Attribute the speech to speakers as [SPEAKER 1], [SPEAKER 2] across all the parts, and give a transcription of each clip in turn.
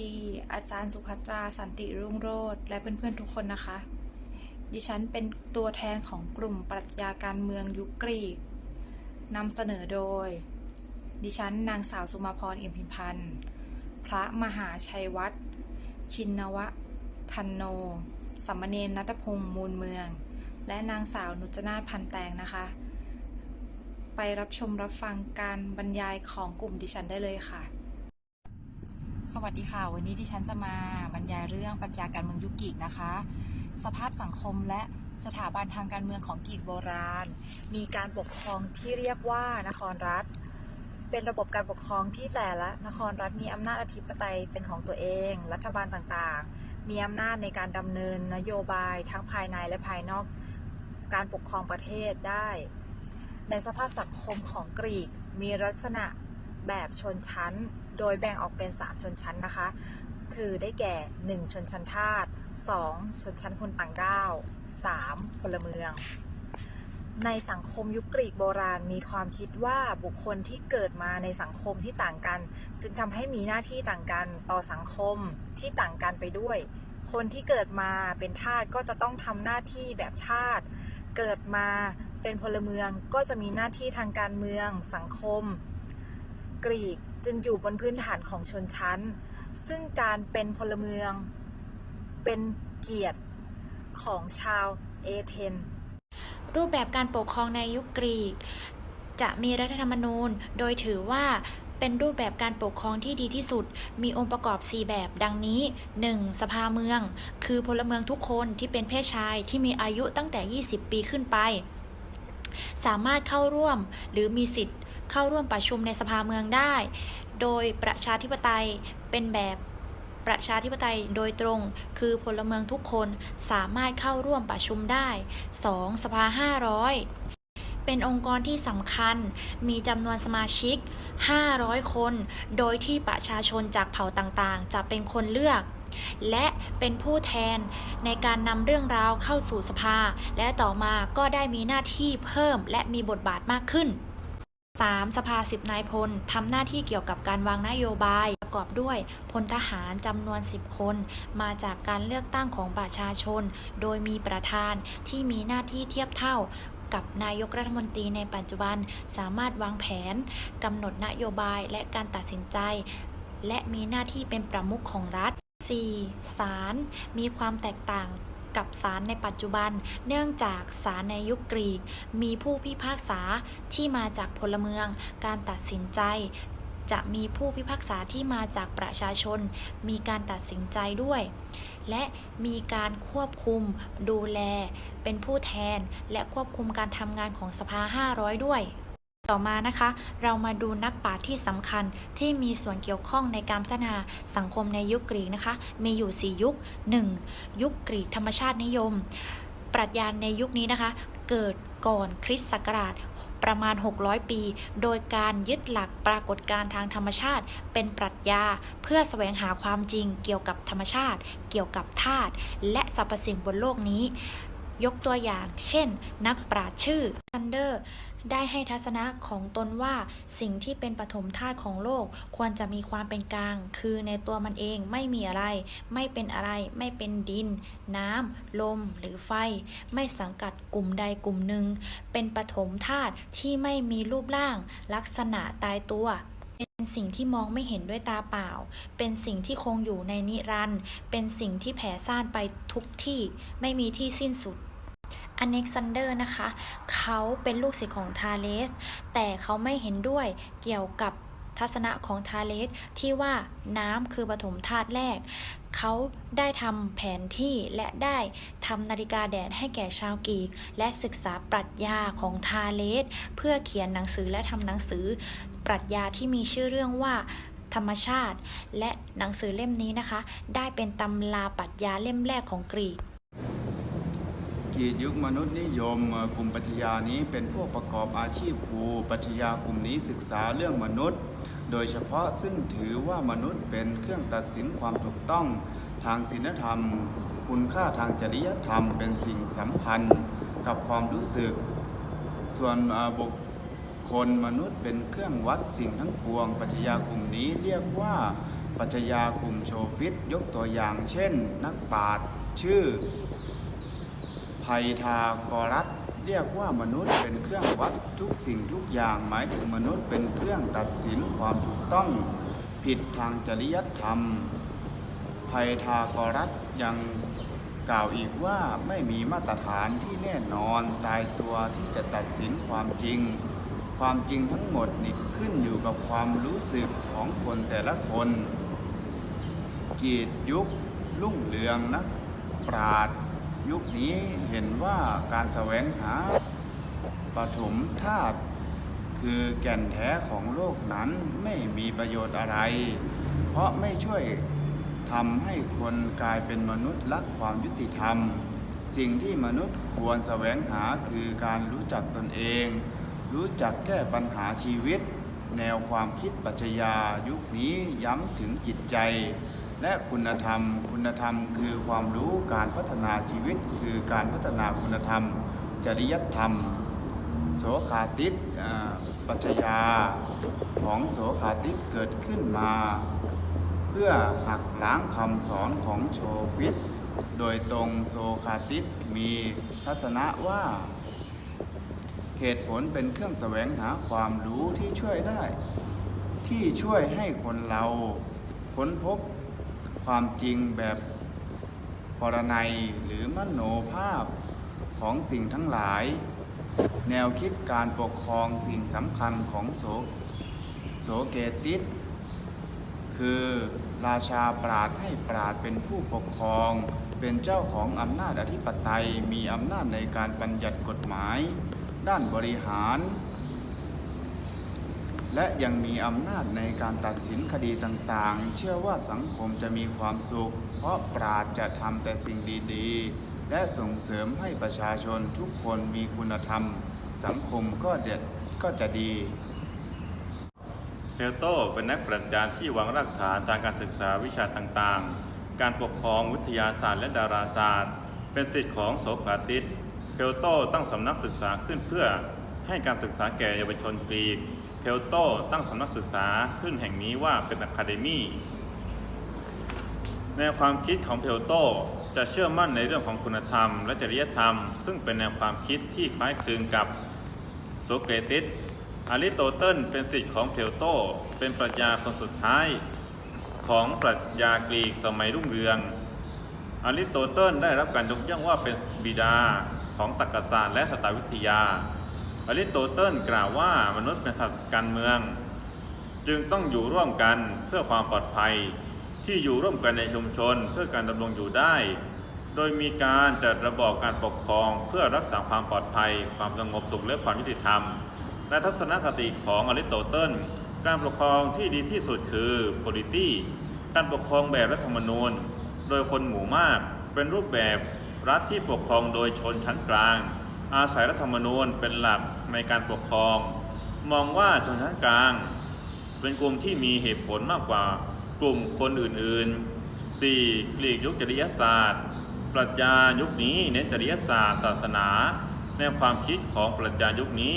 [SPEAKER 1] ดี อาจารย์สุภัตราสันติรุ่งโรจน์และเพื่อนๆทุกคนนะคะ ดิฉันเป็นตัวแทนของกลุ่มปรัชญาการเมืองยุคกรีกนำเสนอโดย ดิฉันนางสาวสุมาพรเอี่ยมพิมพันธ์ พระมหาชัยวัฒน์ชินวะทันโนสัมมเนนนัตพงษ์มูลเมือง และนางสาวนุจนาพันแตงนะคะ ไปรับชมรับฟังการบรรยายของกลุ่มดิฉันได้เลยค่ะ สวัสดีค่ะ วันนี้ที่ฉันจะมาบรรยายเรื่องปรัชญาการเมืองยุคกรีกนะคะ สภาพสังคมและสถาบันทางการเมืองของกรีกโบราณ มีการปกครองที่เรียกว่านครรัฐ เป็นระบบการปกครองที่แต่ละนครรัฐมีอำนาจอธิปไตยเป็นของตัวเอง รัฐบาลต่างๆ มีอำนาจในการดำเนินนโยบายทั้งภายในและภายนอกการปกครองประเทศได้ ในสภาพสังคมของกรีกมีลักษณะแบบชนชั้น โดยแบ่งออกเป็น 3 ชนชั้นนะคะ คือได้แก่ 1 ชนชั้นทาส 2 ชนชั้นคนต่างด้าว 3 พลเมือง ในสังคมยุคกรีกโบราณมีความคิดว่าบุคคลที่เกิดมาในสังคมที่ต่างกัน จึงทำให้มีหน้าที่ต่างกันต่อสังคมที่ต่างกันไปด้วย คนที่เกิดมาเป็นทาสก็จะต้องทำหน้าที่แบบทาสเกิดมาเป็นพลเมืองก็จะมีหน้าที่ทางการเมืองสังคม กรีก จึงอยู่บนพื้นฐานของชนชั้น ซึ่งการเป็นพลเมือง เป็นเกียรติของชาวเอเธน
[SPEAKER 2] รูปแบบการปกครองในยุคกรีก จะมีรัฐธรรมนูญ โดยถือว่าเป็นรูปแบบการปกครองที่ดีที่สุด มีองค์ประกอบ 4 แบบ ดังนี้ 1. สภาเมือง คือพลเมืองทุกคนที่เป็นเพศชายที่มีอายุตั้งแต่ 20 ปีขึ้นไป สามารถเข้าร่วมหรือมีสิทธิ์เข้าร่วมประชุมในสภาเมืองได้ โดยประชาธิปไตยเป็นแบบประชาธิปไตยโดยตรง คือพลเมืองทุกคนสามารถเข้าร่วมประชุมได้ 2. สภา 500 เป็นองค์กรที่สำคัญ มีจำนวนสมาชิก 500 คน โดยที่ประชาชนจากเผ่าต่างๆ จะเป็นคนเลือก และเป็นผู้แทนในการนำเรื่องราวเข้าสู่สภา และต่อมาก็ได้มีหน้าที่เพิ่มและมีบทบาทมากขึ้น 3. สภาสิบนายพลทำหน้าที่เกี่ยวกับการวางนโยบายประกอบด้วยพลทหารจำนวน 10 คน มาจากการเลือกตั้งของประชาชน โดยมีประธานที่มีหน้าที่เทียบเท่ากับนายกรัฐมนตรีในปัจจุบันสามารถวางแผนกำหนดนโยบายและการตัดสินใจ และมีหน้าที่เป็นประมุขของรัฐ 4. ศาลมีความแตกต่าง กับศาลในปัจจุบัน เนื่องจากศาลในยุคกรีก มีผู้พิพากษาที่มาจากพลเมือง การตัดสินใจจะมีผู้พิพากษาที่มาจากประชาชน มีการตัดสินใจด้วย และมีการควบคุมดูแล เป็นผู้แทน และควบคุมการทำงานของสภา 500 ด้วย ต่อมานะคะ เรามาดูนักปราชญ์ที่สำคัญที่มีส่วนเกี่ยวข้องในการพัฒนาสังคมในยุคกรีกนะคะ มีอยู่ 4 ยุค 1. ยุคกรีกธรรมชาตินิยม ปรัชญาในยุคนี้นะคะ เกิดก่อนคริสต์ศักราชประมาณ 600 ปี โดยการยึดหลักปรากฏการณ์ทางธรรมชาติ เป็นปรัชญาเพื่อแสวงหาความจริงเกี่ยวกับธรรมชาติ เกี่ยวกับธาตุและสรรพสิ่งบนโลกนี้ ยกตัวอย่าง เช่น นักปราชญ์ชื่อซันเดอร์ ได้ให้ทัศนะของตนว่าสิ่งที่เป็นปฐมธาตุของโลกควรจะมีความเป็นกลาง คือในตัวมันเองไม่มีอะไร ไม่เป็นอะไร ไม่เป็นดิน น้ำ ลม หรือไฟ ไม่สังกัดกลุ่มใดกลุ่มหนึ่ง เป็นปฐมธาตุที่ไม่มีรูปร่าง ลักษณะตายตัวเป็นสิ่งที่มองไม่เห็นด้วยตาเปล่า เป็นสิ่งที่คงอยู่ในนิรันด์เป็นสิ่งที่แผ่ซ่านไปทุกที่ ไม่มีที่สิ้นสุด อเน็กซานเดอร์นะคะ เขาเป็นลูกศิษย์ของทาเลส แต่เขาไม่เห็นด้วยเกี่ยวกับทัศนะของทาเลสที่ว่าน้ำคือปฐมธาตุแรก เขาได้ทำแผนที่และได้ทำนาฬิกาแดดให้แก่ชาวกรีก และศึกษาปรัชญาของทาเลส เพื่อเขียนหนังสือและทำหนังสือปรัชญาที่มีชื่อเรื่องว่าธรรมชาติ และหนังสือเล่มนี้นะคะ ได้เป็นตำราปรัชญาเล่มแรกของกรีก
[SPEAKER 3] กรีกยุคมนุษย์นิยมกลุ่มปรัชญานี้เป็นพวกประกอบอาชีพครูปรัชญากลุ่มนี้ศึกษาเรื่องมนุษย์ โดยเฉพาะซึ่งถือว่ามนุษย์เป็นเครื่องตัดสินความถูกต้อง ทางศีลธรรม คุณค่าทางจริยธรรม เป็นสิ่งสัมพันธ์กับความรู้สึก ส่วนบุคคลมนุษย์เป็นเครื่องวัดสิ่งทั้งปวงปรัชญากลุ่มนี้เรียกว่าปรัชญากลุ่มโชฟิตยกตัวอย่างเช่น นักปราชญ์ชื่อ ไพทากรัสเรียกว่ามนุษย์เป็นเครื่องวัดทุกสิ่งทุกอย่างหมายถึงมนุษย์เป็นเครื่องตัดสินความถูกต้องผิดทางจริยธรรมไพทากรัสยังกล่าวอีกว่าไม่มีมาตรฐานที่แน่นอนตายตัวที่จะตัดสินความจริง ความจริงทั้งหมดนี่ขึ้นอยู่กับความรู้สึกของคนแต่ละคนกีดยุครุ่งเรืองนักปราด ยุคนี้เห็นว่าการแสวงหาปฐมธาตุคือแก่นแท้ของโลกนั้นไม่มีประโยชน์อะไร เพราะไม่ช่วยทำให้คนกลายเป็นมนุษย์รักความยุติธรรม สิ่งที่มนุษย์ควรแสวงหาคือการรู้จักตนเอง รู้จักแก้ปัญหาชีวิต แนวความคิดปรัชญายุคนี้ย้ำถึงจิตใจ และคุณธรรม คุณธรรมคือความรู้การพัฒนาชีวิต คือการพัฒนาคุณธรรม จริยธรรม โสขาติสปรัชญาของโสขาติสเกิดขึ้นมา เพื่อหักล้างคำสอนของโชฟิต โดยตรงโซคราติสมีทัศนะว่า เหตุผลเป็นเครื่องแสวงหาความรู้ที่ช่วยได้ ที่ช่วยให้คนเราค้นพบ ความจริงแบบปรนัยหรือมโนภาพของสิ่งทั้งหลาย แนวคิดการปกครองสิ่งสำคัญของโสโสเกติสคือราชาปราดให้ปราดเป็นผู้ปกครอง เป็นเจ้าของอำนาจอธิปไตยมีอำนาจในการบัญญัติกฎหมาย ด้านบริหาร และยังมีอำนาจในการตัดสินคดีต่างๆ เชื่อว่าสังคมจะมีความสุข เพราะปราดจะทำแต่สิ่งดีๆ และส่งเสริมให้ประชาชนทุกคนมีคุณธรรม สังคมก็เด็ดก็จะดี
[SPEAKER 4] เพลโตเป็นนักปรัชญาที่วางรากฐานทางการศึกษาวิชาต่างๆ การปกครองวิทยาศาสตร์และดาราศาสตร์ เป็นสิทธิของโสกราติสเพลโตตั้งสำนักศึกษาขึ้นเพื่อให้การศึกษาแก่เยาวชนกรีก เพลโตตั้งสำนักศึกษาขึ้นแห่งนี้ว่าเป็นอะคาเดมีแนวความคิดของเพลโตจะเชื่อมั่นในเรื่องของคุณธรรม และจริยธรรม ซึ่งเป็นแนวความคิดที่คล้ายคลึงกับโสเกรติสอริโตเติลเป็นศิษย์ของเพลโต เป็นปรัชญาคนสุดท้ายของปรัชญากรีกสมัยรุ่งเรืองอริโตเติลได้รับการยกย่องว่าเป็นบิดาของตรรกศาสตร์และสตวิทยา อริสโตเติลกล่าวว่ามนุษย์เป็นสัตว์การเมือง จึงต้องอยู่ร่วมกันเพื่อความปลอดภัย ที่อยู่ร่วมกันในชุมชนเพื่อการดำรงอยู่ได้ โดยมีการจัดระบอบการปกครองเพื่อรักษาความปลอดภัย ความสงบสุขและความยุติธรรมในทัศนคติของอริสโตเติลการปกครองที่ดีที่สุดคือ polity การปกครองแบบรัฐธรรมนูญ โดยคนหมู่มากเป็นรูปแบบรัฐที่ปกครองโดยชนชั้นกลาง อาศัยรัฐธรรมนูญเป็นหลักในการปกครอง มองว่าชนชั้นกลาง เป็นกลุ่มที่มีเหตุผลมากกว่ากลุ่มคนอื่นๆ 4. กรีกยุคจริยศาสตร์ ปรัชญายุคนี้เน้นจริยศาสตร์ ศาสนาแนวความคิดของปรัชญายุคนี้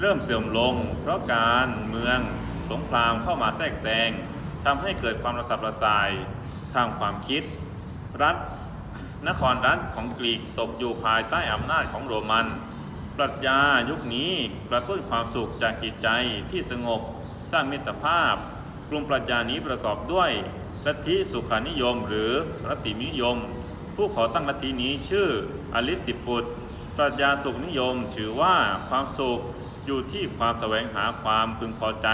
[SPEAKER 4] เริ่มเสื่อมลง เพราะการเมืองสงครามเข้ามาแทรกแซงทำให้เกิดความระสับระสายทางความคิด รัฐ นครรัฐของกรีกตกอยู่ภายใต้อำนาจของโรมัน ปรัชญายุคนี้กระตุ้นความสุขจากจิตใจที่สงบ สร้างมิตรภาพ กลุ่มปรัชญานี้ประกอบด้วยลัทธิสุขานิยม หรือรัตตินิยม ผู้ขอตั้งลัทธินี้ชื่ออลิตติปุตปรัชญาสุขนิยมถือว่าความสุขอยู่ที่ความแสวงหาความพึงพอใจ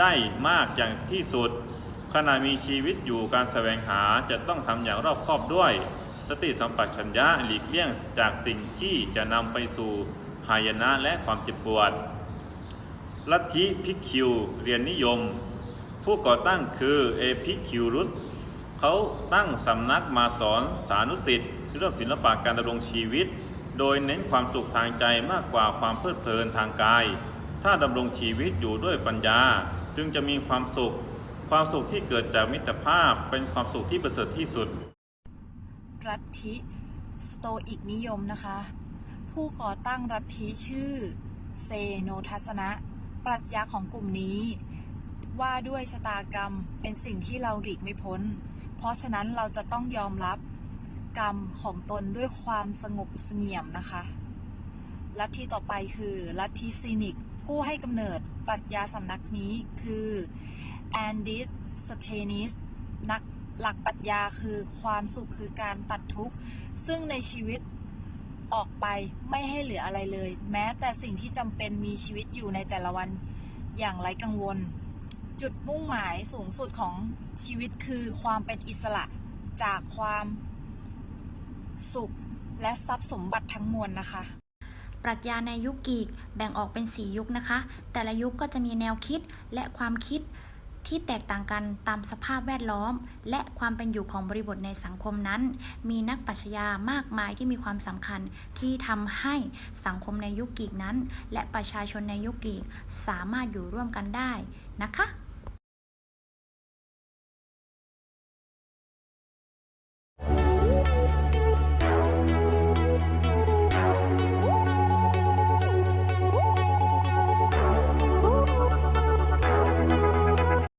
[SPEAKER 4] ได้มากอย่างที่สุด ขณะมีชีวิตอยู่การแสวงหาจะต้องทำอย่างรอบคอบด้วย สติสัมปชัญญะหลีกเลี่ยงจากสิ่งที่จะนำไปสู่หายนะและความเจ็บปวด ลัทธิพิคิวเรียนนิยม ผู้ก่อตั้งคือเอพิคิวรุสเขาตั้งสำนักมาสอนสานุสิทธิ์เรื่องศิลปะการดำรงชีวิต โดยเน้นความสุขทางใจมากกว่าความเพลิดเพลินทางกาย ถ้าดำรงชีวิตอยู่ด้วยปัญญาจึงจะมีความสุข ความสุขที่เกิดจากมิตรภาพเป็นความสุขที่ประเสริฐที่สุด
[SPEAKER 1] ลัทธิสโตอิกนิยมนะคะ ผู้ก่อตั้งลัทธิชื่อ เซโนทัสนะ ปรัชญาของกลุ่มนี้ ว่าด้วยชะตากรรมเป็นสิ่งที่เราหลีกไม่พ้น เพราะฉะนั้นเราจะต้องยอมรับกรรมของตนด้วยความสงบเสงี่ยมนะคะลัทธิต่อไปคือลัทธิซีนิก ผู้ให้กำเนิดปรัชญาสำนักนี้คือ แอนดิสสเทนิสนักหลักปรัชญาคือความสุขคือการตัดทุกข์ ซึ่งในชีวิตออกไปไม่ให้เหลืออะไรเลย แม้แต่สิ่งที่จำเป็นมีชีวิตอยู่ในแต่ละวันอย่างไร้กังวล จุดมุ่งหมายสูงสุดของชีวิตคือความเป็นอิสระจากความสุขและทรัพย์สมบัติทั้งมวลนะคะ
[SPEAKER 2] ปรัชญาในยุคกีกแบ่งออกเป็น 4 ยุคนะคะ แต่ละยุคก็จะมีแนวคิดและความคิด ที่แตกต่างกันตามสภาพแวดล้อม และความเป็นอยู่ของบริบทในสังคมนั้น มีนักปรัชญามากมายที่มีความสำคัญที่ทำให้สังคมในยุคกีกนั้น และประชาชนในยุคกีกสามารถอยู่ร่วมกันได้นะคะ